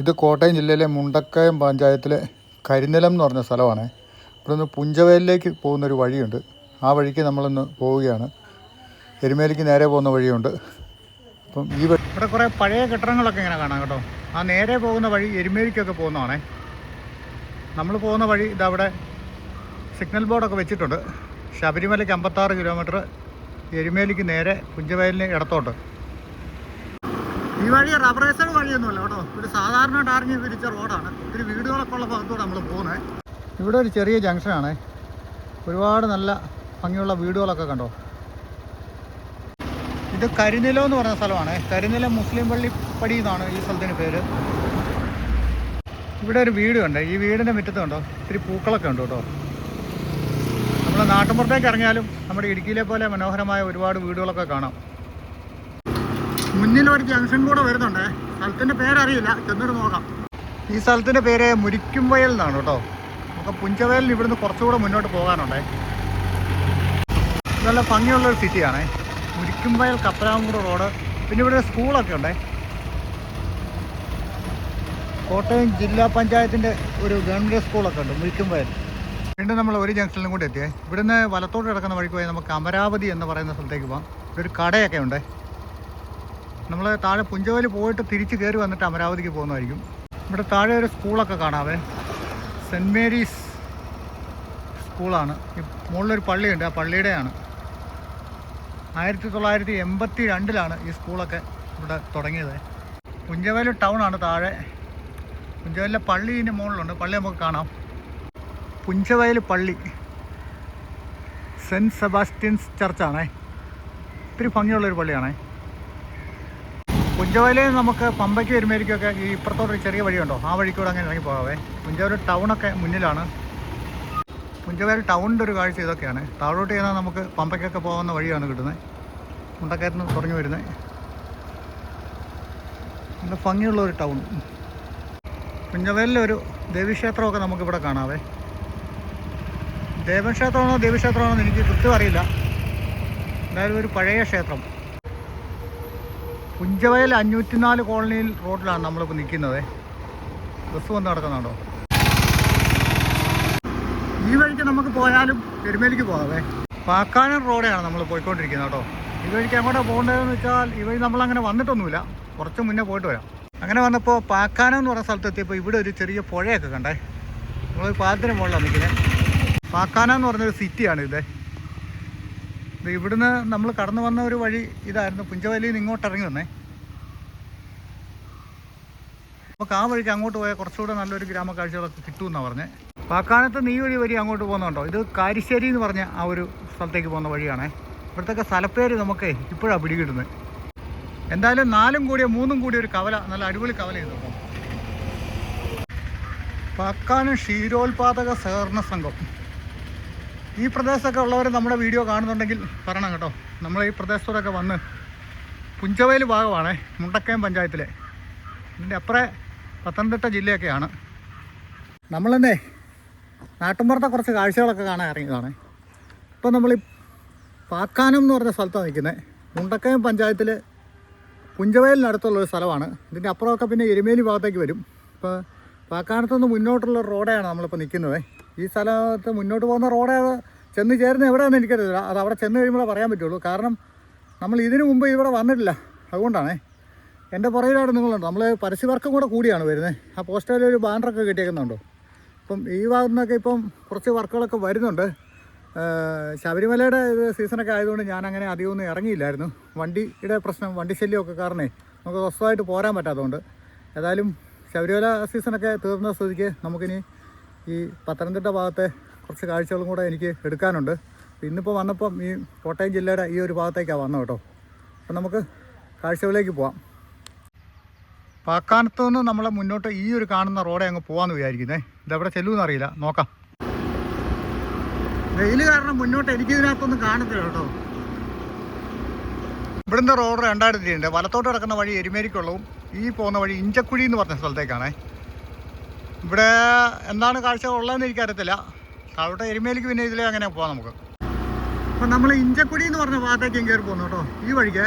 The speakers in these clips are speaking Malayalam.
ഇത് കോട്ടയം ജില്ലയിലെ മുണ്ടക്കയം പഞ്ചായത്തിലെ കരിനിലം എന്ന് പറഞ്ഞ സ്ഥലമാണ്. ഇവിടെ നിന്ന് പുഞ്ചവയലിലേക്ക് പോകുന്നൊരു വഴിയുണ്ട്. ആ വഴിക്ക് നമ്മളിന്ന് പോവുകയാണ്. എരുമേലിക്ക് നേരെ പോകുന്ന വഴിയുണ്ട്. അപ്പം ഈ വഴി ഇവിടെ കുറേ പഴയ കെട്ടിടങ്ങളൊക്കെ ഇങ്ങനെ കാണാം കേട്ടോ. ആ നേരെ പോകുന്ന വഴി എരുമേലിക്കൊക്കെ പോകുന്നതാണേ. നമ്മൾ പോകുന്ന വഴി ഇതവിടെ സിഗ്നൽ ബോർഡൊക്കെ വെച്ചിട്ടുണ്ട്. ശബരിമലയ്ക്ക് അമ്പത്താറ് കിലോമീറ്റർ എരുമേലിക്ക് നേരെ പുഞ്ചവയലിന് ഇടത്തോട്ട്. ഈ വഴി റബ്ബറൈസഡ് വഴിയൊന്നുമല്ല കേട്ടോ. ഒരു സാധാരണ ടാറിഞ്ഞ് പിരിച്ച റോഡാണ്. ഒത്തിരി വീടുകളൊക്കെ ഉള്ള ഭാഗത്തൂടെ നമ്മൾ പോകുന്നത്. ഇവിടെ ഒരു ചെറിയ ജംഗ്ഷനാണ്. ഒരുപാട് നല്ല ഭംഗിയുള്ള വീടുകളൊക്കെ കണ്ടോ? ഇത് കരിനിലോ എന്ന് പറഞ്ഞ സ്ഥലമാണ്. കരിനിലം മുസ്ലിം പള്ളി പടി എന്നാണ് ഈ സ്ഥലത്തിന് പേര്. ഇവിടെ ഒരു വീട് കണ്ടേ. ഈ വീടിന്റെ മുറ്റത്ത് കണ്ടോ? ഇത്തിരി പൂക്കളൊക്കെ ഉണ്ട് കേട്ടോ. നമ്മൾ നാട്ടുമ്പുറത്തേക്ക് ഇറങ്ങിയാലും നമ്മുടെ ഇടുക്കിയിലെ പോലെ മനോഹരമായ ഒരുപാട് വീടുകളൊക്കെ കാണാം. മുന്നിൽ ഒരു ജംഗ്ഷൻ കൂടെ വരുന്നുണ്ടേ. സ്ഥലത്തിന്റെ പേരറിയില്ല ചെന്നിട്ട് നോക്കാം. ഈ സ്ഥലത്തിന്റെ പേര് മുരിക്കുംവയൽ എന്നാണ് കേട്ടോ. നമുക്ക് പുഞ്ചവയലിൽ ഇവിടുന്ന് കുറച്ചുകൂടെ മുന്നോട്ട് പോകാനുണ്ടേ. നല്ല ഭംഗിയുള്ള ഒരു സിറ്റിയാണേ. മുരിക്കുംവയൽ കപ്പലാമ്പൂർ റോഡ്. പിന്നെ ഇവിടെ സ്കൂളൊക്കെ ഉണ്ടേ. കോട്ടയം ജില്ലാ പഞ്ചായത്തിന്റെ ഒരു ഗവൺമെന്റ് സ്കൂളൊക്കെ ഉണ്ട് മുരിക്കുംവയൽ. വീണ്ടും നമ്മൾ ഒരു ജംഗ്ഷനിലും കൂടി എത്തിയേ. ഇവിടുന്ന് വലത്തോട്ട് കിടക്കുന്ന വഴിക്ക് പോയാൽ നമുക്ക് അമരാവതി എന്ന് പറയുന്ന സ്ഥലത്തേക്ക് പോകാം ഒരു കടയൊക്കെ ഉണ്ടേ. നമ്മൾ താഴെ പുഞ്ചവലി പോയിട്ട് തിരിച്ച് കയറി വന്നിട്ട് അമരാവതിക്ക് പോകുന്നതായിരിക്കും. ഇവിടെ താഴെ ഒരു സ്കൂളൊക്കെ കാണാവേ. സെന്റ് മേരീസ് സ്കൂളാണ്. മുകളിലൊരു പള്ളിയുണ്ട് ആ പള്ളിയുടെയാണ്. ആയിരത്തി തൊള്ളായിരത്തി എൺപത്തി രണ്ടിലാണ് ഈ സ്കൂളൊക്കെ ഇവിടെ തുടങ്ങിയത്. പുഞ്ചവേലി ടൗണാണ് താഴെ. പുഞ്ചവേലിലെ പള്ളി ഇതിന്റെ മുകളിലുണ്ട്. പള്ളി നമുക്ക് കാണാം. പുഞ്ചവയൽ പള്ളി. സെന്റ് സെബാസ്റ്റ്യൻസ് ചർച്ചാണേ. ഒത്തിരി ഭംഗിയുള്ളൊരു പള്ളിയാണേ. പുഞ്ചവയലിൽ നമുക്ക് പമ്പയ്ക്ക് വരുമ്പോഴേക്കൊക്കെ ഈ ഇപ്പുറത്തോട്ടൊരു ചെറിയ വഴിയുണ്ടോ? ആ വഴിക്കൂടെ അങ്ങനെ ഇറങ്ങി പോകാവേ. പുഞ്ചവയൽ ടൗണൊക്കെ മുന്നിലാണ്. പുഞ്ചവയൽ ടൗണിന്റെ ഒരു കാഴ്ച ഇതൊക്കെയാണ്. താഴോട്ട് ചെന്നാൽ നമുക്ക് പമ്പയ്ക്കൊക്കെ പോകുന്ന വഴിയാണ് കിട്ടുന്നത്. മുണ്ടക്കയത്ത് നിന്ന് തുടങ്ങി വരുന്നത്. നല്ല ഭംഗിയുള്ള ഒരു ടൗൺ. കുഞ്ചവേലിലെ ഒരു ദേവീക്ഷേത്രമൊക്കെ നമുക്കിവിടെ കാണാവേ. ദേവക്ഷേത്രമാണോ ദേവീക്ഷേത്രമാണോ എന്ന് എനിക്ക് കൃത്യം അറിയില്ല. എന്തായാലും ഒരു പഴയ ക്ഷേത്രം. പുഞ്ചവയൽ അഞ്ഞൂറ്റിനാല് കോളനിയിൽ റോഡിലാണ് നമ്മളിപ്പോൾ നിൽക്കുന്നത്. ബസ് വന്ന് നടക്കുന്നുണ്ടോ? ഈ വഴിക്ക് നമുക്ക് പോയാലും പെരുമേലിക്ക് പോകാവേ. പാക്കാനം റോഡാണ് നമ്മൾ പോയിക്കൊണ്ടിരിക്കുന്നത് കേട്ടോ. ഈ വഴിക്ക് എങ്ങോട്ടാണ് പോകേണ്ടതെന്ന് വെച്ചാൽ ഈ വഴി നമ്മളങ്ങനെ വന്നിട്ടൊന്നുമില്ല. കുറച്ച് മുന്നേ പോയിട്ട് വരാം. അങ്ങനെ വന്നപ്പോൾ പാക്കാനം എന്ന് പറഞ്ഞ സ്ഥലത്തെത്തിയപ്പോൾ ഇവിടെ ഒരു ചെറിയ പുഴയൊക്കെ കണ്ടേ. നമ്മൾ പാലത്തിന് മുകളിലാണ് നിൽക്കുന്നത് പാക്കാനം എന്ന് പറഞ്ഞൊരു സിറ്റിയാണ് ഇത് ഇത് ഇവിടുന്ന് നമ്മൾ കടന്നു വന്ന ഒരു വഴി ഇതായിരുന്നു. പുഞ്ചവലിയിൽ നിന്ന് ഇങ്ങോട്ട് ഇറങ്ങി വന്നേ. അപ്പോൾ ആ വഴിക്ക് അങ്ങോട്ട് പോയാൽ കുറച്ചുകൂടെ നല്ലൊരു ഗ്രാമ കാഴ്ചകളൊക്കെ കിട്ടുമെന്നാണ് പറഞ്ഞത് പാക്കാനത്ത് നീ വഴി വരി അങ്ങോട്ട് പോകുന്നുണ്ടോ? ഇത് കാരിശ്ശേരി എന്ന് പറഞ്ഞ ആ ഒരു സ്ഥലത്തേക്ക് പോകുന്ന വഴിയാണേ. ഇവിടുത്തെ സ്ഥലപ്പേര് നമുക്ക് ഇപ്പോഴാണ് പിടികിട്ടുന്നത്. എന്തായാലും നാലും കൂടിയ മൂന്നും കൂടിയ ഒരു കവല നല്ല അടിപൊളി കവല ചെയ്തു പാക്കാനം ക്ഷീരോത്പാദക സഹകരണ സംഘം. ഈ പ്രദേശത്തൊക്കെ ഉള്ളവർ നമ്മുടെ വീഡിയോ കാണുന്നുണ്ടെങ്കിൽ പറയണം കേട്ടോ. നമ്മൾ ഈ പ്രദേശത്തോടൊക്കെ വന്ന് പുഞ്ചവയൽ ഭാഗമാണ് മുണ്ടക്കയം പഞ്ചായത്തിലെ. ഇതിന്റെ അപ്പുറേ പത്തനംതിട്ട ജില്ലയൊക്കെയാണ്. നമ്മൾ തന്നെ നാട്ടുമ്പുറത്തെ കുറച്ച് കാഴ്ചകളൊക്കെ കാണാൻ ഇറങ്ങിയതാണ്. ഇപ്പോൾ നമ്മൾ ഈ പാക്കാനം എന്ന് പറഞ്ഞ സ്ഥലത്താണ് നിൽക്കുന്നത് മുണ്ടക്കയം പഞ്ചായത്തിൽ പുഞ്ചവയലിനടുത്തുള്ളൊരു സ്ഥലമാണ്. ഇതിന്റെ അപ്പുറമൊക്കെ പിന്നെ എരുമേലി ഭാഗത്തേക്ക് വരും. ഇപ്പോൾ പാക്കാനത്തുനിന്ന് മുന്നോട്ടുള്ള റോഡാണ് നമ്മളിപ്പോൾ നിൽക്കുന്നത്. ഈ സ്ഥലത്ത് മുന്നോട്ട് പോകുന്ന റോഡ് ചെന്ന് ചേരുന്ന എവിടെയാണെന്ന് എനിക്കറിയില്ല. അത് അവിടെ ചെന്ന് കഴിയുമ്പോൾ പറയാൻ പറ്റുള്ളൂ. കാരണം നമ്മൾ ഇതിനു മുമ്പ് ഇവിടെ വന്നിട്ടില്ല. അതുകൊണ്ടാണേ. എന്റെ പുറകിലാണ് നിങ്ങളുണ്ട്. നമ്മൾ പരസ്യവർക്കും കൂടെ കൂടിയാണ് വരുന്നത് ആ പോസ്റ്ററിൽ ഒരു ബാനറൊക്കെ കിട്ടിയേക്കുന്നുണ്ടോ? ഇപ്പം ഈ ഭാഗത്തു നിന്നൊക്കെ ഇപ്പം കുറച്ച് വർക്കുകളൊക്കെ വരുന്നുണ്ട്. ശബരിമലയുടെ സീസണൊക്കെ ആയതുകൊണ്ട് ഞാൻ അങ്ങനെ അധികം ഒന്നും ഇറങ്ങിയില്ലായിരുന്നു. വണ്ടിയുടെ പ്രശ്നം വണ്ടി ശല്യമൊക്കെ കാരണേ നമുക്ക് സ്വസ്ഥമായിട്ട് പോരാൻ പറ്റാത്തതുകൊണ്ട്. ഏതായാലും ശബരിമല സീസണൊക്കെ തീർന്ന സ്ഥിതിക്ക് നമുക്കിനി ഈ പത്തനംതിട്ട ഭാഗത്തെ കുറച്ച് കാഴ്ചകളും കൂടെ എനിക്ക് എടുക്കാനുണ്ട്. ഇന്നിപ്പോൾ വന്നപ്പം ഈ കോട്ടയം ജില്ലയുടെ ഈ ഒരു ഭാഗത്തേക്കാണ് വന്നത് കേട്ടോ. അപ്പം നമുക്ക് കാഴ്ചകളിലേക്ക് പോവാം. പാക്കാനത്ത് നിന്ന് നമ്മൾ മുന്നോട്ട് ഈ ഒരു കാണുന്ന റോഡേ അങ്ങ് പോകാമെന്ന് വിചാരിക്കുന്നേ. ഇതെവിടെ ചെല്ലുമെന്ന് അറിയില്ല. നോക്കാം. വെയിൽ കാരണം മുന്നോട്ട് എനിക്ക് ഇതിനകത്തൊന്നും കാണത്തില്ല കേട്ടോ. ഇവിടുന്ന് റോഡ് രണ്ടായിരത്തി ഉണ്ട് വലത്തോട്ട് കിടക്കുന്ന വഴി എരുമേരിക്കുള്ളവും ഈ പോകുന്ന വഴി ഇഞ്ചക്കുഴി എന്ന് പറഞ്ഞ സ്ഥലത്തേക്കാണേ. ഇവിടെ എന്താണ് കാഴ്ച ഉള്ളതെന്ന് എനിക്കറിയത്തില്ല. അവിടെ എരുമേലിക്ക് പിന്നെ ഇതിലേ അങ്ങനെ പോവാം നമുക്ക്. അപ്പം നമ്മൾ ഇഞ്ചക്കുടി എന്ന് പറഞ്ഞ ഭാഗത്തേക്കും കയറി പോകുന്നു കേട്ടോ. ഈ വഴിക്ക്.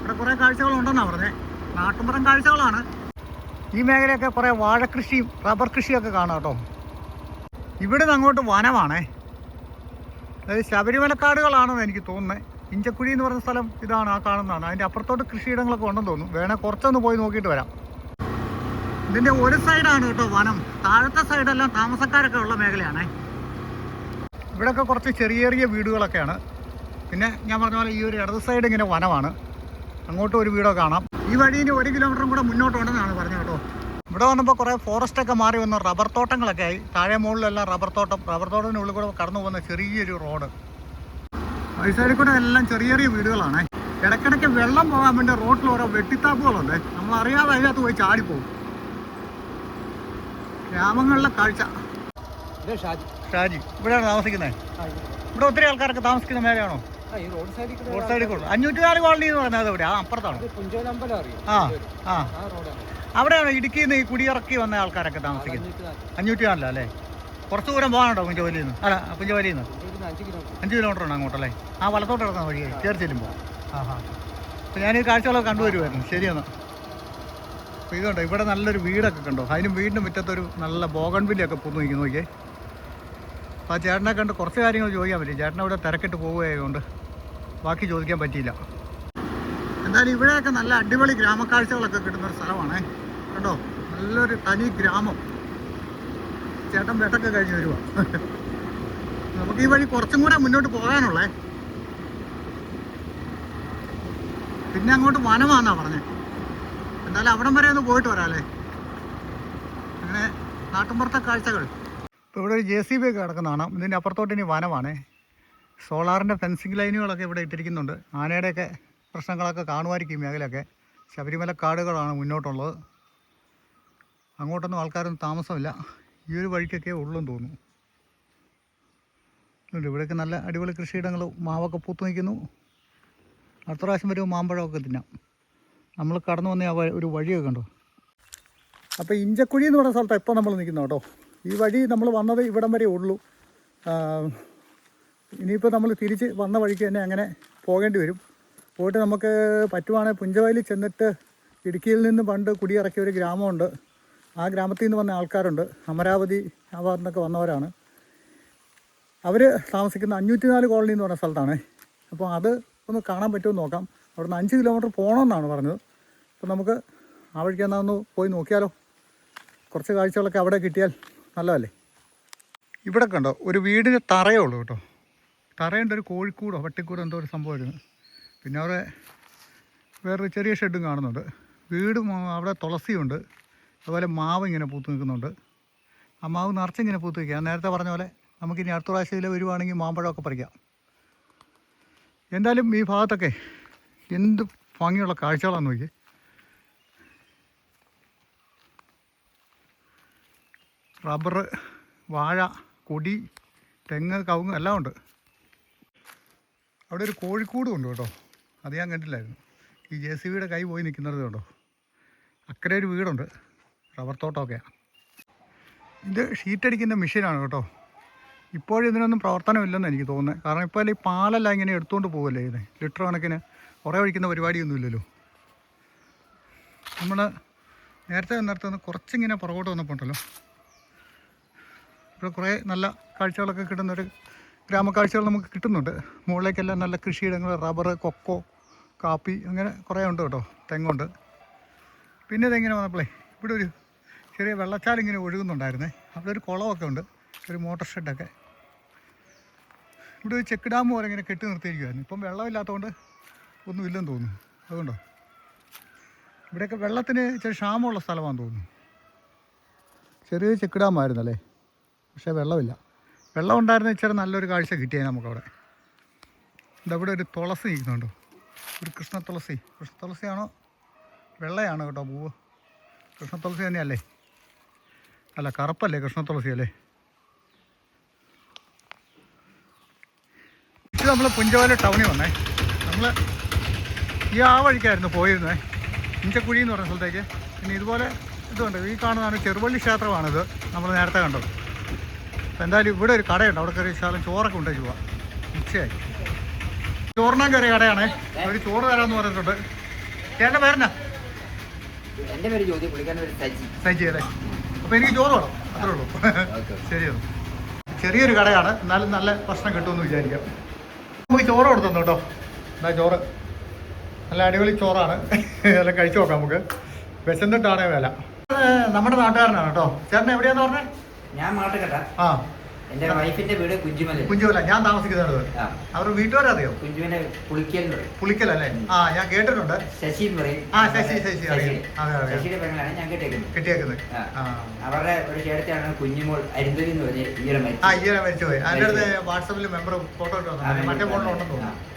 ഇവിടെ കുറേ കാഴ്ചകളുണ്ടെന്നാണ് പറഞ്ഞത് നാട്ടുമ്പുറം കാഴ്ചകളാണ്. ഈ മേഖലയൊക്കെ കുറേ വാഴക്കൃഷിയും റബ്ബർ കൃഷിയൊക്കെ കാണാം കേട്ടോ. ഇവിടെ അങ്ങോട്ട് വനമാണേ. അതായത് ശബരിമലക്കാടുകളാണെന്ന് എനിക്ക് തോന്നുന്നത് ഇഞ്ചക്കുഴി എന്ന് പറഞ്ഞ സ്ഥലം ഇതാണ് ആ കാണുന്നതാണ്. അതിന്റെ അപ്പുറത്തോട്ട് കൃഷിയിടങ്ങളൊക്കെ ഉണ്ടെന്ന് തോന്നുന്നു. വേണേൽ കുറച്ചൊന്ന് പോയി നോക്കിയിട്ട് വരാം. ഇതിന്റെ ഒരു സൈഡാണ് കേട്ടോ വനം. താഴത്തെ സൈഡെല്ലാം താമസക്കാരൊക്കെ ഉള്ള മേഖലയാണേ. ഇവിടെയൊക്കെ കുറച്ച് ചെറിയ ചെറിയ വീടുകളൊക്കെയാണ്. പിന്നെ ഞാൻ പറഞ്ഞ പോലെ ഈ ഒരു ഇടത് സൈഡ് ഇങ്ങനെ വനമാണ്. അങ്ങോട്ടും ഒരു വീടോ കാണാം. ഈ വഴിയിൽ ഒരു കിലോമീറ്ററും കൂടെ മുന്നോട്ടുണ്ടെന്നാണ് പറഞ്ഞത് കേട്ടോ. ഇവിടെ വന്നപ്പോൾ കുറേ ഫോറസ്റ്റ് ഒക്കെ മാറി വന്ന റബ്ബർ തോട്ടങ്ങളൊക്കെ ആയി. താഴെ മുകളിലെല്ലാം റബ്ബർ തോട്ടം. റബ്ബർ തോട്ടത്തിനുള്ളിൽ കൂടെ കടന്നു പോകുന്ന ചെറിയൊരു റോഡ് ഈ കൂടെ എല്ലാം ചെറിയ ചെറിയ വീടുകളാണ്. ഇടയ്ക്കിടയ്ക്ക് വെള്ളം പോകാൻ വേണ്ടി റോഡിൽ ഓരോ വെട്ടിത്താപ്പുകളുണ്ട്. നമ്മൾ അറിയാതെ അതിനകത്ത് പോയി ചാടിപ്പോകും. ഗ്രാമങ്ങളിലെ കാഴ്ച. ഷാജി. ഷാജി ഇവിടെയാണ് താമസിക്കുന്നത്. ഇവിടെ ഒത്തിരി ആൾക്കാരൊക്കെ താമസിക്കുന്ന മേലെയാണോ? റോഡ് സൈഡിൽ കൂടെ റോഡ് സൈഡിൽ കൂടെ. അഞ്ഞൂറ്റി നാല് കോളനി എന്ന് പറഞ്ഞത് അവിടെ ആ അപ്പുറത്താണ്. ആ ആ. അവിടെയാണ് ഇടുക്കിയിൽ നിന്ന് ഈ കുടിയിറക്കി വന്ന ആൾക്കാരൊക്കെ താമസിക്കുന്നത്. അഞ്ഞൂറ്റി നാലിലോ അല്ലേ? കുറച്ച് ദൂരം പോകാനുണ്ടോ പുഞ്ചവലിയിൽ നിന്ന്? അല്ല പുഞ്ചവലിയിൽ നിന്ന്. അഞ്ച് കിലോമീറ്റർ ഉണ്ട് അങ്ങോട്ടല്ലേ ആ വലത്തോട്ട് ഇറങ്ങുന്ന വഴിയായി. കയറി ചെല്ലുമ്പോൾ. ആ ഹാ അപ്പോൾ ഞാൻ ഈ കാഴ്ചകളൊക്കെ കണ്ടുവരുമായിരുന്നു ശരിയെന്ന്. അപ്പോൾ ഇതുണ്ടോ ഇവിടെ നല്ലൊരു വീടൊക്കെ കണ്ടോ? അതിന് വീടിന്റെ മുറ്റത്തൊരു നല്ല ബോഗൺവില്ലൊക്കെ പൂന്നു നിൽക്കുന്നു നോക്കിയേ. അപ്പോൾ ആ ചേട്ടനെ കണ്ട് കുറച്ച് കാര്യങ്ങൾ ചോദിക്കാൻ പറ്റും. ചേട്ടൻ ഇവിടെ തിരക്കിട്ട് പോവുകയായതുകൊണ്ട് ബാക്കി ചോദിക്കാൻ പറ്റിയില്ല. എന്തായാലും ഇവിടെയൊക്കെ നല്ല അടിപൊളി ഗ്രാമക്കാഴ്ചകളൊക്കെ കിട്ടുന്ന ഒരു സ്ഥലമാണേ. കണ്ടോ? നല്ലൊരു തനി ഗ്രാമം. ചേട്ടൻ വെട്ടൊക്കെ കഴിഞ്ഞ് വരുവാ. നമുക്ക് ഈ വഴി കുറച്ചും കൂടെ മുന്നോട്ട് പോകാനുള്ളേ. പിന്നെ അങ്ങോട്ട് വനമാന്നാ പറഞ്ഞത് എന്തായാലും അവിടം വരെ ഒന്ന് പോയിട്ട് വരാല്ലേ? അങ്ങനെ നാട്ടുമ്പുറത്തെ കാഴ്ചകൾ. ഇപ്പോൾ ഇവിടെ ഒരു ജെ സി ബി ഒക്കെ കിടക്കുന്നതാണ്. ഇതിന്റെ അപ്പുറത്തോട്ട് ഇനി വനമാണ്. സോളാറിന്റെ ഫെൻസിങ് ലൈനുകളൊക്കെ ഇവിടെ ഇട്ടിരിക്കുന്നുണ്ട്. ആനയുടെയൊക്കെ പ്രശ്നങ്ങളൊക്കെ കാണുമായിരിക്കും മേഖലയൊക്കെ. ശബരിമല കാടുകളാണ് മുന്നോട്ടുള്ളത്. അങ്ങോട്ടൊന്നും ആൾക്കാരൊന്നും താമസമില്ല. ഈ ഒരു വഴിക്കൊക്കെ ഉള്ളെന്ന് തോന്നുന്നു. ഇവിടെയൊക്കെ നല്ല അടിപൊളി കൃഷിയിടങ്ങൾ മാവൊക്കെ പൂത്തു നിൽക്കുന്നു. അടുത്ത പ്രാവശ്യം വരുമ്പോൾ മാമ്പഴമൊക്കെ തിന്നാം. നമ്മൾ കടന്നു വന്ന ആ ഒരു വഴിയൊക്കെ കണ്ടോ? അപ്പോൾ ഇഞ്ചക്കുഴി എന്ന് പറയുന്ന സ്ഥലത്താണ് ഇപ്പോൾ നമ്മൾ നിൽക്കുന്നത് കേട്ടോ. ഈ വഴി നമ്മൾ വന്നത് ഇവിടം വരെ ഉള്ളൂ. ഇനിയിപ്പോൾ നമ്മൾ തിരിച്ച് വന്ന വഴിക്ക് തന്നെ അങ്ങനെ പോകേണ്ടി വരും. പോയിട്ട് നമുക്ക് പറ്റുവാണെങ്കിൽ പുഞ്ചവയലിൽ ചെന്നിട്ട് ഇടുക്കിയിൽ നിന്ന് പണ്ട് കുടിയിറക്കിയ ഒരു ഗ്രാമമുണ്ട്. ആ ഗ്രാമത്തിൽ നിന്ന് വന്ന ആൾക്കാരുണ്ട്. അമരാവതി ആ ഭാഗത്തു നിന്നൊക്കെ വന്നവരാണ്. അവർ താമസിക്കുന്ന അഞ്ഞൂറ്റി നാല് കോളനി എന്ന് പറഞ്ഞ സ്ഥലത്താണ്. അപ്പോൾ അത് ഒന്ന് കാണാൻ പറ്റുമെന്ന് നോക്കാം. അവിടെ നിന്ന് അഞ്ച് കിലോമീറ്റർ പോകണമെന്നാണ് പറഞ്ഞത്. അപ്പം നമുക്ക് ആ വഴിക്ക് എന്നാൽ ഒന്ന് പോയി നോക്കിയാലോ? കുറച്ച് കാഴ്ചകളൊക്കെ അവിടെ കിട്ടിയാൽ നല്ലതല്ലേ? ഇവിടെ കണ്ടോ ഒരു വീടിന് തറയേ ഉള്ളൂ കേട്ടോ. തറയുണ്ട് ഒരു കോഴിക്കൂടോ പട്ടിക്കൂടോ എന്തോ ഒരു സംഭവമായിരുന്നു. പിന്നെ അവിടെ വേറൊരു ചെറിയ ഷെഡും കാണുന്നുണ്ട്. വീട് അവിടെ തുളസിയുണ്ട്. അതുപോലെ മാവ് ഇങ്ങനെ പൂത്ത് നിൽക്കുന്നുണ്ട്. ആ മാവ് നിറച്ചിങ്ങനെ പൂത്ത് നിൽക്കുക. നേരത്തെ പറഞ്ഞ പോലെ നമുക്കിനി അടുത്ത പ്രാവശ്യം ഇതിൽ വരുവാണെങ്കിൽ മാമ്പഴമൊക്കെ പറിക്കാം. എന്തായാലും ഈ ഭാഗത്തൊക്കെ എന്ത് ഭംഗിയുള്ള കാഴ്ചകളാണ് നോക്കി റബ്ബർ വാഴ കൊടി തെങ്ങ് കവുങ്ങ് എല്ലാം ഉണ്ട്. അവിടെ ഒരു കോഴിക്കൂടും ഉണ്ട് കേട്ടോ. അത് ഞാൻ കണ്ടില്ലായിരുന്നു. ഈ ജെ സി ബിയുടെ കൈ പോയി നിൽക്കുന്നത് കണ്ടോ? അക്കരെ ഒരു വീടുണ്ട് റബ്ബർ തോട്ടമൊക്കെയാണ് ഇത് ഷീറ്റടിക്കുന്ന മെഷീനാണ് കേട്ടോ. ഇപ്പോഴും ഇതിനൊന്നും പ്രവർത്തനമില്ലെന്ന് എനിക്ക് തോന്നുന്നത്. കാരണം ഇപ്പോൾ ഈ പാലെല്ലാം ഇങ്ങനെ എടുത്തുകൊണ്ട് പോകല്ലേ ഇത്? ലിറ്റർ കണക്കിന് കുറേ ഒഴിക്കുന്ന പരിപാടിയൊന്നുമില്ലല്ലോ. നമ്മൾ നേരത്തെ നേരത്തെ ഒന്ന് കുറച്ചിങ്ങനെ പുറകോട്ട് വന്നപ്പോണ്ടല്ലോ. ഇവിടെ കുറേ നല്ല കാഴ്ചകളൊക്കെ കിട്ടുന്നൊരു ഗ്രാമക്കാഴ്ചകൾ നമുക്ക് കിട്ടുന്നുണ്ട്. മുകളിലേക്കെല്ലാം നല്ല കൃഷിയിടങ്ങൾ റബ്ബർ കൊക്കോ കാപ്പി അങ്ങനെ കുറേ ഉണ്ട് കേട്ടോ തെങ്ങുണ്ട്. പിന്നെ ഇതെങ്ങനെ വന്നപ്പോളേ ഇവിടെ ഒരു ചെറിയ വെള്ളച്ചാലിങ്ങനെ ഒഴുകുന്നുണ്ടായിരുന്നേ. അവിടെ ഒരു കുളമൊക്കെ ഉണ്ട് ഒരു മോട്ടോർ ഷെഡൊക്കെ. ഇവിടെ ഒരു ചെക്ക് ഡാം പോലെ ഇങ്ങനെ കെട്ടി നിർത്തിയിരിക്കുമായിരുന്നു ഇപ്പം വെള്ളമില്ലാത്തതുകൊണ്ട് ഒന്നും ഇല്ലെന്ന് തോന്നുന്നു. അതുകൊണ്ടോ? ഇവിടെയൊക്കെ വെള്ളത്തിന് ഇച്ചിരി ക്ഷാമമുള്ള സ്ഥലമാണെന്ന് തോന്നുന്നു. ചെറിയ ചെക്കിടാമായിരുന്നല്ലേ? പക്ഷേ വെള്ളമില്ല. വെള്ളം ഉണ്ടായിരുന്ന ഇച്ചിരി നല്ലൊരു കാഴ്ച കിട്ടിയേ നമുക്കവിടെ. ഇതവിടെ ഒരു തുളസി നിൽക്കുന്നുണ്ടോ ഒരു കൃഷ്ണ തുളസി കൃഷ്ണ തുളസിയാണോ വെള്ളയാണ് കേട്ടോ പൂവ്. കൃഷ്ണ തുളസി തന്നെയല്ലേ? അല്ല കറുപ്പല്ലേ കൃഷ്ണ തുളസി അല്ലേ നമ്മൾ പുഞ്ചവല ടൗണിൽ വന്നേ. നമ്മൾ ഈ ആ വഴിക്കായിരുന്നു പോയിരുന്നത് ഇഞ്ചക്കുഴി എന്ന് പറഞ്ഞ സ്ഥലത്തേക്ക്. പിന്നെ ഇതുപോലെ ഇതുണ്ട് ഈ കാണുന്നതാണ് ചെറുവള്ളി ക്ഷേത്രമാണിത്. നമ്മൾ നേരത്തെ കണ്ടത്. അപ്പം എന്തായാലും ഇവിടെ ഒരു കടയുണ്ട്. അവിടെ കയറി ശാലം ചോറൊക്കെ ഉണ്ടായി പോവാം. ഉച്ചയായി. ചോറിനാൻ കയറിയ കടയാണേ. ഒരു ചോറ് തരാമെന്ന് പറഞ്ഞിട്ടുണ്ട്. ചേട്ടന്റെ പേരെന്നാ? എന്റെ പേര് ജ്യോതി. പുള്ളിക്കാരന്റെ പേര് സജി. സജി അല്ലേ? അപ്പോൾ എനിക്ക് ചോറ് വേണം. അത്രേ ഉള്ളൂ. ശരിയാണ് ചെറിയൊരു കടയാണ്. എന്നാലും നല്ല ഭക്ഷണം കിട്ടുമെന്ന് വിചാരിക്കാം. നമുക്ക് ചോറ് കൊടുത്തു കേട്ടോ? എന്താ ചോറ്. നല്ല അടിപൊളി ചോറാണ്. ഇതെല്ലാം കഴിച്ചു നോക്കാം നമുക്ക്. വിശന്നിട്ടാണ് വില. നമ്മുടെ നാട്ടുകാരനാണ് കേട്ടോ. ചേട്ടൻ എവിടെയാന്ന് പറഞ്ഞേ? ഞാൻ മാട്ടുകട്ട. ആ. എന്റെ വൈഫിന്റെ വീട് കുഞ്ചുമല. കുഞ്ചുമല. ഞാൻ താമസിക്കുന്നത് അവരുടെ അവർ വീട്ടുകാരറിയോ കുഞ്ചുമല പുളിക്കൽ എന്ന് പറയും. പുളിക്കലല്ലേ ആ ഞാൻ കേട്ടിട്ടുണ്ട്. ശശി പറയും. ആ, ശശി, ശശി, അറിയാം. ശശിയുടെ പെങ്ങളാണ് ഞാൻ കേട്ടേക്കുന്നത് കിട്ടിയേക്കുന്നത്. ആ. ആ. അവരുടെ ഒരു ചേട്ടത്തിയാണ് കുഞ്ഞുമോൾ അരിന്തരി എന്ന് പറഞ്ഞ ഈയിടെ ആ മരിച്ചു ഈയിടെ മരിച്ചു പോയി അതിന്റെ അടുത്ത് വാട്സപ്പിൽ മെമ്പർ ഫോട്ടോ ഇട്ടു മറ്റേ ഫോണിലുണ്ടെന്ന് തോന്നുന്നു. ആ,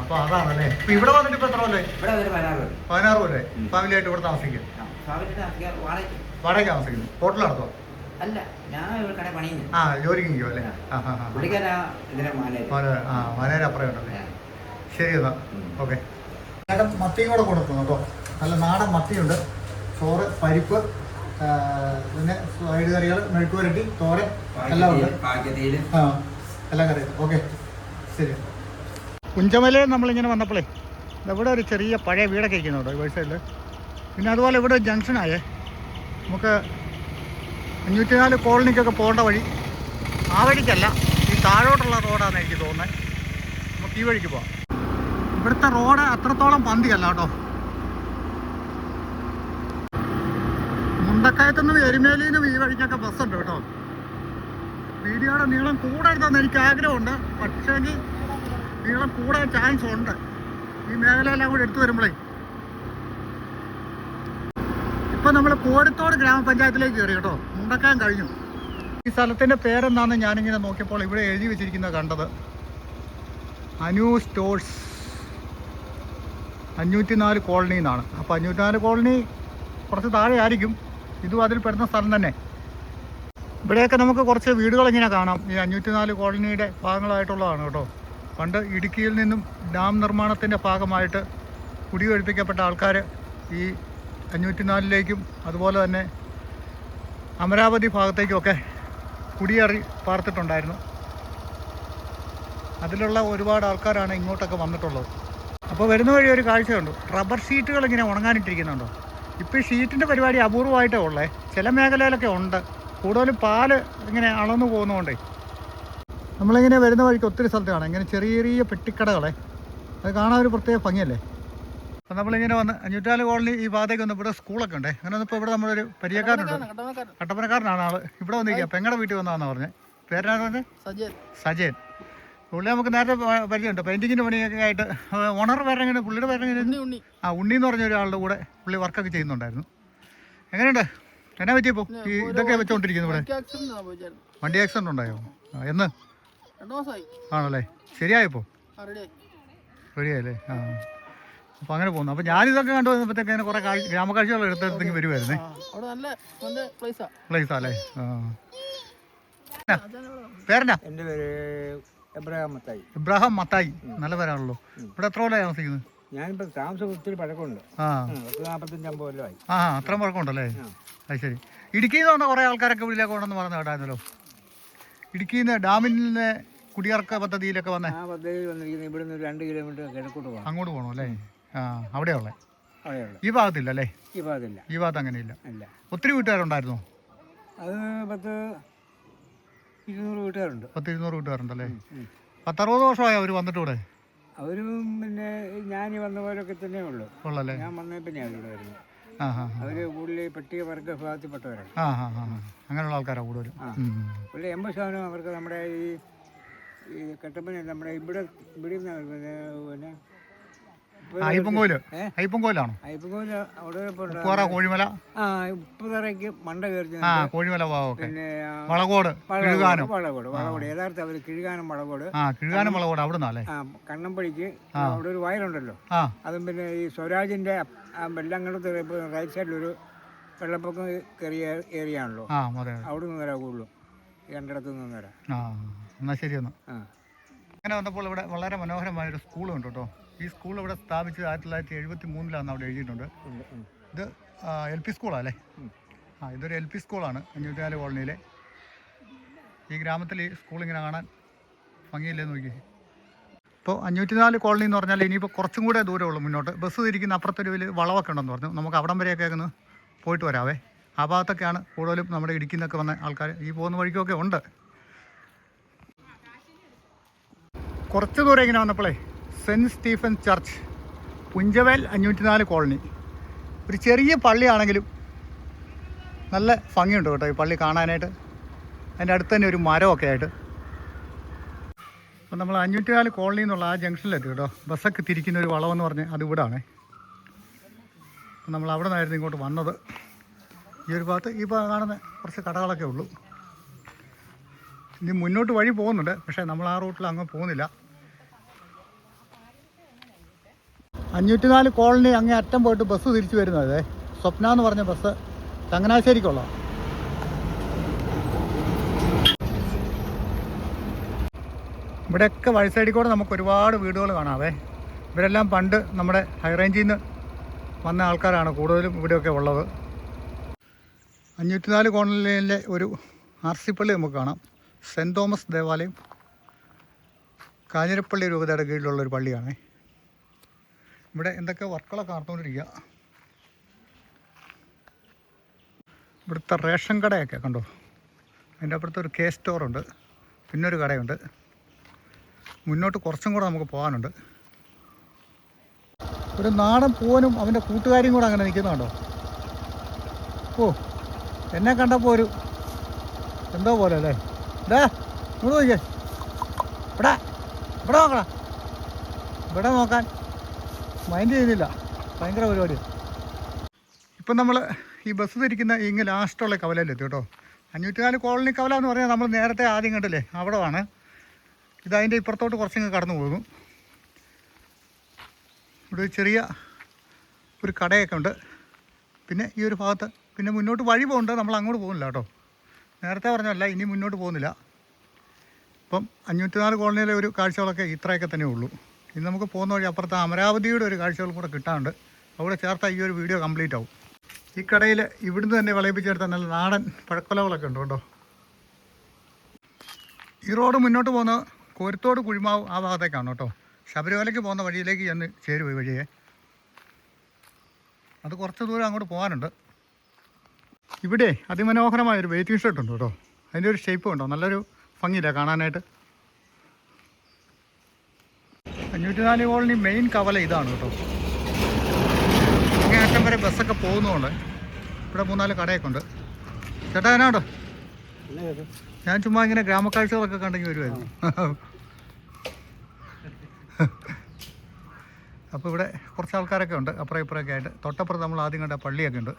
അപ്പൊ അതാണല്ലേ. ഇപ്പൊ ഇവിടെ വന്നിട്ട് ഇപ്പൊ എത്ര കൊല്ലേ? ഇവിടെ ഒരു വരാറ്. പതിനാറ് കൊല്ലേ? ഫാമിലി ആയിട്ട് ഇവിടെ താമസിക്കും. താമസിക്കാൻ വാടകയ്ക്ക്. വാടക താമസിക്കുന്നു. ഹോട്ടൽ നടത്തോ? അല്ല ഞാൻ ഇവിടെ കട പണിയുന്നു. ആ ജോലിക്ക് നിൽക്കും അല്ലേ? പുള്ളിക്കാരാ മാനേജ് ആ അപ്പുറം ഉണ്ടല്ലേ? ശരി എന്നാ. ഓക്കെ. ചേട്ടൻ മത്തിയും കൂടെ കൊടുക്കുന്നു കേട്ടോ. നല്ല നാടൻ മത്തിയുണ്ട്. ചോറ് പരിപ്പ് പിന്നെ സൈഡ് കറികൾ മെഴുക്കുവരട്ടി തോരൻ എല്ലാം ഉണ്ട്. ആ എല്ലാം കറി. ഓക്കെ. ശരി. കുഞ്ചമലയിൽ നമ്മളിങ്ങനെ വന്നപ്പോഴേ ഇവിടെ ഒരു ചെറിയ പഴയ വീടൊക്കെ ഇരിക്കുന്നുണ്ടോ ഈ വഴിസൈഡിൽ പിന്നെ അതുപോലെ ഇവിടെ ജംഗ്ഷനായേ നമുക്ക് അഞ്ഞൂറ്റി നാല് കോളനിക്കൊക്കെ പോകേണ്ട വഴി. ആ വഴിക്കല്ല ഈ താഴോട്ടുള്ള റോഡാണ് എനിക്ക് തോന്നുന്നത് നമുക്ക് ഈ വഴിക്ക് പോവാം. ഇവിടുത്തെ റോഡ് അത്രത്തോളം പന്തിയല്ല കേട്ടോ. മുണ്ടക്കയത്തുനിന്നും എരുമേലിന്നും ഈ വഴിക്കൊക്കെ ബസ്സുണ്ട് കേട്ടോ. വീഡിയോയുടെ നീളം കൂടരുതെന്ന് എനിക്ക് ആഗ്രഹമുണ്ട്. പക്ഷേ നീളം കൂടാൻ ചാൻസ് ഉണ്ട്. ഈ മേഖലയെല്ലാം കൂടെ എടുത്തു വരുമ്പോഴേ ഇപ്പൊ നമ്മൾ കോരത്തോട് ഗ്രാമപഞ്ചായത്തിലേക്ക് കയറി കേട്ടോ. മുണ്ടക്കാൻ കഴിഞ്ഞു. ഈ സ്ഥലത്തിന്റെ പേരെന്താണെന്ന് ഞാനിങ്ങനെ നോക്കിയപ്പോൾ ഇവിടെ എഴുതി വെച്ചിരിക്കുന്നത് കണ്ടത്. അനു സ്റ്റോഴ്സ്. അഞ്ഞൂറ്റി നാല് കോളനി എന്നാണ്. അപ്പോൾ അഞ്ഞൂറ്റിനാല് കോളനി കുറച്ച് താഴെ ആയിരിക്കും ഇതും അതിൽ പെടുന്ന സ്ഥലം തന്നെ. ഇവിടെയൊക്കെ നമുക്ക് കുറച്ച് വീടുകൾ ഇങ്ങനെ കാണാം. ഈ അഞ്ഞൂറ്റി നാല് കോളനിയുടെ ഭാഗങ്ങളായിട്ടുള്ളതാണ് കേട്ടോ. പണ്ട് ഇടുക്കിയിൽ നിന്നും ഡാം നിർമ്മാണത്തിന്റെ ഭാഗമായിട്ട് കുടിയൊഴിപ്പിക്കപ്പെട്ട ആൾക്കാർ ഈ അഞ്ഞൂറ്റിനാലിലേക്കും അതുപോലെ തന്നെ അമരാവതി ഭാഗത്തേക്കുമൊക്കെ കുടിയേറി പാർത്തിട്ടുണ്ടായിരുന്നു. അതിലുള്ള ഒരുപാട് ആൾക്കാരാണ് ഇങ്ങോട്ടൊക്കെ വന്നിട്ടുള്ളത്. അപ്പോൾ വരുന്ന വഴി ഒരു കാഴ്ചയുണ്ട്. റബ്ബർ ഷീറ്റുകൾ ഇങ്ങനെ ഉണങ്ങാനിട്ടിരിക്കുന്നുണ്ടോ? ഇപ്പോൾ ഈ ഷീറ്റിന്റെ പരിപാടി അപൂർവമായിട്ടേ ഉള്ളേ. ചില മേഖലയിലൊക്കെ ഉണ്ട്. കൂടുതലും പാൽ ഇങ്ങനെ അളന്നു പോകുന്നതുകൊണ്ടേ നമ്മളിങ്ങനെ വരുന്ന വഴിക്ക് ഒത്തിരി സ്ഥലത്ത് കാണാം. ഇങ്ങനെ ചെറിയ ചെറിയ പെട്ടിക്കടകളെ. അത് കാണാൻ ഒരു പ്രത്യേക ഭംഗിയല്ലേ? അപ്പം നമ്മളിങ്ങനെ വന്ന് അഞ്ഞൂറ്റാൽ കോളനി ഈ ഭാഗത്തേക്ക് വന്ന് ഇവിടെ സ്കൂളൊക്കെ ഉണ്ടേ. അങ്ങനെ വന്നപ്പോൾ ഇവിടെ നമ്മളൊരു പരിചയക്കാരനുണ്ട് കട്ടപ്പനക്കാരനാണ് ആൾ. ഇവിടെ വന്നിരിക്കുക പെങ്ങളുടെ വീട്ടിൽ വന്നതാണെന്ന് പറഞ്ഞത് പേരാണ് പറഞ്ഞത് സജയൻ. സജയൻ. പുള്ളി നമുക്ക് നേരത്തെ പരിചയമുണ്ട്. പെയിന്റിങ്ങിന്റെ പണിയൊക്കെ ആയിട്ട് ഓണർ പേരെങ്ങനെ പുള്ളിയുടെ പേരെങ്ങനെ? ഉണ്ണി ഉണ്ണി. ആ ഉണ്ണി എന്ന് പറഞ്ഞ ഒരാളുടെ കൂടെ പുള്ളി വർക്കൊക്കെ ചെയ്യുന്നുണ്ടായിരുന്നു. എങ്ങനെയുണ്ട്? എന്നാ പറ്റിയപ്പോൾ ഈ ഇതൊക്കെ വെച്ചോണ്ടിരിക്കുന്നു ഇവിടെ. വണ്ടി ആക്സിഡന്റ് ഉണ്ടായോ? എന്ന്? ആണല്ലേ? ശരിയായപ്പോ? റെഡിയായല്ലേ? ആ. അപ്പോൾ അങ്ങനെ പോകുന്നു. അപ്പോൾ ഞാനിതൊക്കെ കണ്ടു വന്നപ്പോഴത്തേക്ക് അങ്ങനെ കുറേ കാഴ്ച ഗ്രാമക്കാഴ്ചകൾ എടുത്തെടുത്തേക്ക് വരുമായിരുന്നേ ആ അവിടെ നല്ല നല്ല പ്ലേസാ പ്ലേസാ അല്ലേ? ആ. പേരെന്നാ? എന്റെ പേര് ഇബ്രാഹിം മത്തായി. ഇബ്രാഹിം മത്തായി. നല്ല പേരാണല്ലോ. ഇവിടെ എത്ര കൊല്ലം താമസിക്കുന്നത്? ഞാനിപ്പോൾ താമസം ഒത്തിരി പഴക്കമുണ്ട്. ആ. പത്ത് നാൽപ്പത്തഞ്ച് അമ്പത് കൊല്ലമായി. ആ അത്ര പഴക്കമുണ്ടല്ലേ? അത് ശരി. ഇടുക്കിയിൽ നിന്ന് കുറേ ആൾക്കാരൊക്കെ വീട്ടിലേക്ക് കൊണ്ടെന്ന് പറഞ്ഞു കേട്ടായിരുന്നല്ലോ. ഇടുക്കിയിൽ നിന്ന് ഡാമിൽ നിന്ന് കുടിയിറക്ക പദ്ധതിയിലൊക്കെ വന്നേ? ആ പദ്ധതി വന്നിരിക്കുന്നത് ഇവിടെ നിന്ന് രണ്ട് കിലോമീറ്റർ കിഴക്കോട്ട് പോകണം. അങ്ങോട്ട് പോകണം അല്ലേ? ആ അവിടെയുള്ളേ അവിടെയുള്ള ഈ ഭാഗത്തില്ല അല്ലേ? ഈ ഭാഗത്തില്ല. ഈ ഭാഗത്ത് അങ്ങനെയില്ല. ഇല്ല. ഒത്തിരി വീട്ടുകാരുണ്ടായിരുന്നു? അത് പത്ത് ഇരുന്നൂറ് വീട്ടുകാരുണ്ട്. പത്ത് ഇരുന്നൂറ് വീട്ടുകാരുണ്ടല്ലേ. പത്തറുപത് വർഷമായി അവർ വന്നിട്ട് ഇവിടെ അവരും പിന്നെ ഞാൻ ഈ വന്ന പോലൊക്കെ തന്നെ ഉള്ളു. ഉള്ളല്ലേ? ഞാൻ വന്നേ പിന്നെ ഇവിടെ വരുന്നത് അവർ കൂടുതൽ പട്ടിക വർഗ വിഭാഗത്തിൽപ്പെട്ടവരാണ്. അങ്ങനെയുള്ള ആൾക്കാരാണ് കൂടുതലും. ഉം. എൺപത് ശതമാനം അവർക്ക് നമ്മുടെ ഈ ഈ കട്ടപ്പന നമ്മുടെ ഇവിടെ ഇവിടെ പിന്നെ പിന്നെ അയ്യപ്പൻകോൽ ഏ? അയ്യപ്പൻകോലാണോ അയ്യപ്പൻകോൽ അവിടെ കോഴിമല? ആ ഉപ്പുതറയ്ക്ക് മണ്ട കയറി കോഴിമല പിന്നെ ആ, വളകോട് കിഴുകാനം. വളകോട് വളകോട്. യഥാർത്ഥ അവർ കിഴുകാനം വളകോട്. ആ കിഴുകാനം വളകോട് അവിടെ നിന്നല്ലേ ആ കണ്ണമ്പടിക്ക് അവിടെ ഒരു വയലുണ്ടല്ലോ. അതും പിന്നെ ഈ സ്വരാജിന്റെ ആ വെള്ളങ്ങളുടെ റൈറ്റ് സൈഡിൽ ഒരു വെള്ളപ്പൊക്കം കയറിയ ഏരിയ ആണല്ലോ അവിടെ നിന്ന് തരാ കൂടുതലും. രണ്ടിടത്തു നിന്ന് വരാം എന്നാൽ ശരി എന്നാൽ അങ്ങനെ വന്നപ്പോൾ ഇവിടെ വളരെ മനോഹരമായ ഒരു സ്കൂളുണ്ട് കേട്ടോ. ഈ സ്കൂൾ ഇവിടെ സ്ഥാപിച്ചത് ആയിരത്തി തൊള്ളായിരത്തി എഴുപത്തി മൂന്നിലാണ് അവിടെ എഴുതിയിട്ടുണ്ട് ഇത് എൽ പി സ്കൂളല്ലേ ആ ഇതൊരു എൽ പി സ്കൂളാണ് അഞ്ഞൂറ്റിനാല് കോളനിയിലെ. ഈ ഗ്രാമത്തിൽ ഈ സ്കൂൾ ഇങ്ങനെ കാണാൻ ഭംഗിയില്ലേ നോക്കി ഇപ്പോൾ അഞ്ഞൂറ്റിനാല് കോളനി എന്ന് പറഞ്ഞാൽ ഇനിയിപ്പോൾ കുറച്ചും കൂടെ ദൂരമേ ഉള്ളൂ മുന്നോട്ട്. ബസ് തിരിക്കുന്ന അപ്പുറത്തൊരു വലിയ വളവൊക്കെ ഉണ്ടെന്ന് പറഞ്ഞു. നമുക്ക് അവിടം വരെയൊക്കെ ഒന്ന് പോയിട്ട് വരാവേ. ആ ഭാഗത്തൊക്കെയാണ് കൂടുതലും നമ്മുടെ ഇടുക്കിയിൽ നിന്നൊക്കെ വന്ന ആൾക്കാർ ഈ പോകുന്ന വഴിക്കൊക്കെ ഉണ്ട്. കുറച്ച് ദൂരം ഇങ്ങനെ വന്നപ്പോഴേ സെന്റ് സ്റ്റീഫൻ ചർച്ച് പുഞ്ചവേൽ അഞ്ഞൂറ്റി നാല് കോളനി. ഒരു ചെറിയ പള്ളിയാണെങ്കിലും നല്ല ഭംഗിയുണ്ട് കേട്ടോ ഈ പള്ളി കാണാനായിട്ട്. അതിന്റെ അടുത്ത് തന്നെ ഒരു മരമൊക്കെ ആയിട്ട്. അപ്പം നമ്മൾ അഞ്ഞൂറ്റി നാല് കോളനി എന്നുള്ള ആ ജംഗ്ഷനിലെത്തി കേട്ടോ. ബസ്സൊക്കെ തിരിക്കുന്ന ഒരു വളവെന്ന് പറഞ്ഞ് അത് ഇവിടാണ്. അപ്പം നമ്മൾ അവിടെ നിന്നായിരുന്നു ഇങ്ങോട്ട് വന്നത്. ഈ ഒരു ഭാഗത്ത് ഈ കാണുന്ന കുറച്ച് കടകളൊക്കെ ഉള്ളൂ. ഇനി മുന്നോട്ട് വഴി പോകുന്നുണ്ട് പക്ഷേ നമ്മൾ ആ റൂട്ടിൽ അങ്ങ് പോകുന്നില്ല. അഞ്ഞൂറ്റിനാല് കോളനി അങ്ങേ അറ്റം പോയിട്ട് ബസ് തിരിച്ചു വരുന്നത്. സ്വപ്ന എന്ന് പറഞ്ഞ ബസ് ചങ്ങനാശ്ശേരിക്കുള്ള. ഇവിടെയൊക്കെ വഴി സൈഡിൽ കൂടെ നമുക്ക് ഒരുപാട് വീടുകൾ കാണാവേ. ഇവരെല്ലാം പണ്ട് നമ്മുടെ ഹൈറേഞ്ചിൽ നിന്ന് വന്ന ആൾക്കാരാണ് കൂടുതലും ഇവിടെയൊക്കെ ഉള്ളത്. അഞ്ഞൂറ്റി നാല് കോളനിയിലെ ഒരു ആർ സി പള്ളി നമുക്ക് കാണാം. സെന്റ് തോമസ് ദേവാലയം. കാഞ്ഞിരപ്പള്ളി രൂപതയുടെ കീഴിലുള്ള ഒരു പള്ളിയാണേ. ഇവിടെ എന്തൊക്കെ വർക്കുകളൊക്കെ നടന്നുകൊണ്ടിരിക്കുക. ഇവിടുത്തെ റേഷൻ കടയൊക്കെ കണ്ടോ? അതിന്റെ അപ്പുറത്ത് ഒരു കെ സ്റ്റോറുണ്ട് പിന്നെ ഒരു കടയുണ്ട്. മുന്നോട്ട് കുറച്ചും കൂടെ നമുക്ക് പോകാനുണ്ട്. ഒരു നാടൻ പൂവനും അവന്റെ കൂട്ടുകാരിയും കൂടെ അങ്ങനെ നിൽക്കുന്നുണ്ടോ ഓ എന്നെ കണ്ടപ്പോൾ ഒരു എന്തോ പോലെ അല്ലേ? ഇതാ ഇങ്ങോട്ട് നോക്കിയേ. ഇവിടെ ഇവിടെ നോക്കണം ഇവിടെ നോക്കാൻ. മൈൻഡ് ചെയ്തില്ല ഭയങ്കര പരിപാടി ഇപ്പം നമ്മൾ ഈ ബസ് തിരിക്കുന്ന ഇങ്ങ് ലാസ്റ്റുള്ള കവലയിലെത്തി കേട്ടോ? അഞ്ഞൂറ്റിനാല് കോളനി കവല എന്ന് പറഞ്ഞാൽ നമ്മൾ നേരത്തെ ആദ്യം കണ്ടില്ലേ? ആണ് ഇതതിന്റെ ഇപ്പുറത്തോട്ട് കുറച്ചിങ്ങ് കടന്നു പോകുന്നു. ഇവിടെ ചെറിയ ഒരു കടയൊക്കെ ഉണ്ട്. പിന്നെ ഈ ഒരു ഭാഗത്ത് പിന്നെ മുന്നോട്ട് വഴി പോകുന്നുണ്ട് നമ്മൾ അങ്ങോട്ട് പോകുന്നില്ല കേട്ടോ. നേരത്തെ പറഞ്ഞല്ല ഇനി മുന്നോട്ട് പോകുന്നില്ല. ഇപ്പം അഞ്ഞൂറ്റിനാല് കോളനിയിലെ ഒരു കാഴ്ചകളൊക്കെ ഇത്രയൊക്കെ തന്നെ ഉള്ളൂ. ഇനി നമുക്ക് പോകുന്ന വഴി അപ്പുറത്ത് അമരാവതിയുടെ ഒരു കാഴ്ചകൾ കൂടെ കിട്ടാണ്ട് അവിടെ ചേർത്ത ഈ ഒരു വീഡിയോ കംപ്ലീറ്റ് ആവും. ഈ കടയിൽ ഇവിടുന്ന് തന്നെ വിളയിപ്പിച്ചെടുത്ത നല്ല നാടൻ പഴക്കൊലകളൊക്കെ ഉണ്ട് കേട്ടോ. ഈ റോഡ് മുന്നോട്ട് പോകുന്ന കൊരുത്തോട് കുഴിമാവ് ആ ഭാഗത്തേക്കാണ് കേട്ടോ. ശബരിമലയ്ക്ക് പോകുന്ന വഴിയിലേക്ക് ചെന്ന് ചേരുവ വഴിയെ. അത് കുറച്ച് ദൂരം അങ്ങോട്ട് പോകാനുണ്ട്. ഇവിടെ അതിമനോഹരമായൊരു വെയിറ്റിംഗ് ഷർട്ട് ഉണ്ട് കേട്ടോ. അതിന്റെ ഒരു ഷേപ്പ് ഉണ്ടോ? നല്ലൊരു ഭംഗിയില്ല കാണാനായിട്ട്? അഞ്ഞൂറ്റിനാല് കോളനി മെയിൻ കവല ഇതാണ് കേട്ടോ. അങ്ങേ അറ്റം വരെ ബസ്സൊക്കെ പോകുന്നതുകൊണ്ട് ഇവിടെ മൂന്നാൽ കടയൊക്കെ ഉണ്ട് ചേട്ടാ എന്നാണ്ടോ ഞാൻ ചുമ്മാ ഇങ്ങനെ ഗ്രാമക്കാഴ്ചകളൊക്കെ കണ്ടെങ്കിൽ വരുമായിരുന്നു അപ്പോൾ ഇവിടെ കുറച്ച് ആൾക്കാരൊക്കെ ഉണ്ട് അപ്പുറം ഇപ്പുറമൊക്കെ ആയിട്ട്. തൊട്ടപ്പുറം നമ്മൾ ആദ്യം കണ്ട പള്ളിയൊക്കെ ഉണ്ട്.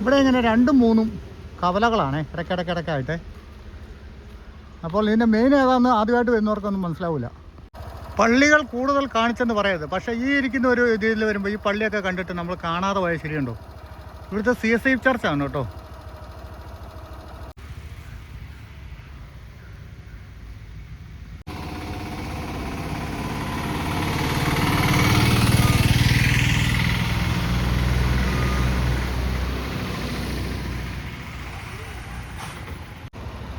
ഇവിടെ ഇങ്ങനെ രണ്ടും മൂന്നും കവലകളാണ് ഇടയ്ക്കിടയ്ക്കിടയ്ക്കായിട്ട്. അപ്പോൾ ഇതിന്റെ മെയിൻ ഏതാണെന്ന് ആദ്യമായിട്ട് വരുന്നവർക്കൊന്നും മനസ്സിലാവില്ല പള്ളികൾ കൂടുതൽ കാണിച്ചെന്ന് പറയരുത്. പക്ഷേ ഈ ഇരിക്കുന്ന ഒരു ഇതിൽ വരുമ്പോൾ ഈ പള്ളിയൊക്കെ കണ്ടിട്ട് നമ്മൾ കാണാതെ പോയ ശരിയുണ്ടോ? ഇവിടുത്തെ സി എസ് ഐ ചർച്ചാണ് കേട്ടോ.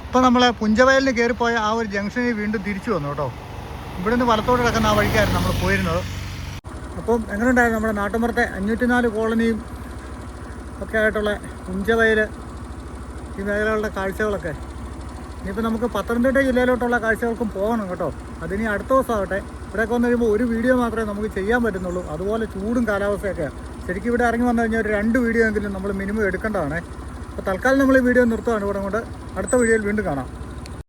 ഇപ്പോൾ നമ്മൾ പുഞ്ചവയലിന് കയറിപ്പോയ ആ ഒരു ജംഗ്ഷനിൽ വീണ്ടും തിരിച്ചു വന്നു കേട്ടോ. ഇവിടുന്ന് വലത്തോട്ട് കിടക്കുന്ന ആ വഴിക്കായിരുന്നു നമ്മൾ പോയിരുന്നത്. അപ്പം എങ്ങനെയുണ്ടായിരുന്നു നമ്മുടെ നാട്ടുമ്പുറത്തെ അഞ്ഞൂറ്റിനാല് കോളനിയും ഒക്കെ ആയിട്ടുള്ള ഉഞ്ചവയൽ ഈ മേഖലകളുടെ കാഴ്ചകളൊക്കെ? ഇനിയിപ്പോൾ നമുക്ക് പത്തനംതിട്ട ജില്ലയിലോട്ടുള്ള കാഴ്ചകൾക്കും പോകണം കേട്ടോ. അതിനി അടുത്ത ദിവസമാകട്ടെ. ഇവിടെയൊക്കെ വന്നു കഴിയുമ്പോൾ ഒരു വീഡിയോ മാത്രമേ നമുക്ക് ചെയ്യാൻ പറ്റുന്നുള്ളൂ. അതുപോലെ ചൂടും കാലാവസ്ഥയൊക്കെയാണ് ശരിക്കും ഇവിടെ ഇറങ്ങി വന്നു കഴിഞ്ഞാൽ ഒരു രണ്ട് വീഡിയോ എങ്കിലും നമ്മൾ മിനിമം എടുക്കേണ്ടതാണ്. അപ്പോൾ തൽക്കാലം നമ്മൾ ഈ വീഡിയോ നിർത്തുകയാണ് ഇവിടെ കൊണ്ട് അടുത്ത വീഡിയോയിൽ വീണ്ടും കാണാം.